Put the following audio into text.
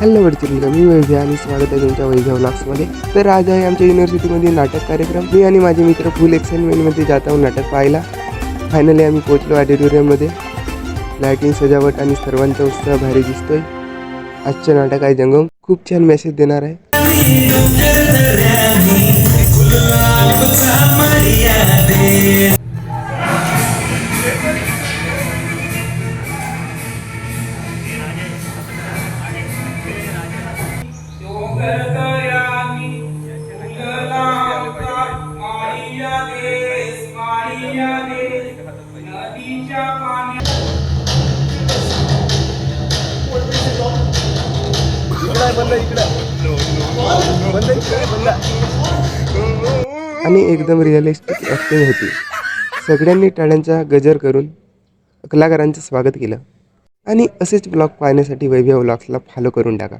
Hello वडचिल मी वैभ्य आणि स्वागत आहे तुमच्या वैभव ब्लॉग्समध्ये तर आज आहे आमच्या युनिव्हर्सिटीमध्ये नाटक कार्यक्रम. मी आणि माझे मित्र फुल एक्साइटमेंटमध्ये जात आहोत नाटक पाहायला. फायनली आम्ही पोहोचलो ऑडिटोरियममध्ये लायटिंग सजावट आणि सर्वांचा उत्साह भारी दिसतोय. आजचं नाटक आहे जंगम. खूप छान मेसेज देणार आहे. नदीच्या पाण्यात आणि एकदम रिअलिस्टिक ॲक्टिंग होती. सगळ्यांनी टाळ्यांचा गजर करून कलाकारांचं स्वागत केलं. आणि असेच ब्लॉग पाहण्यासाठी वैभव ब्लॉग्सला फॉलो करून टाका.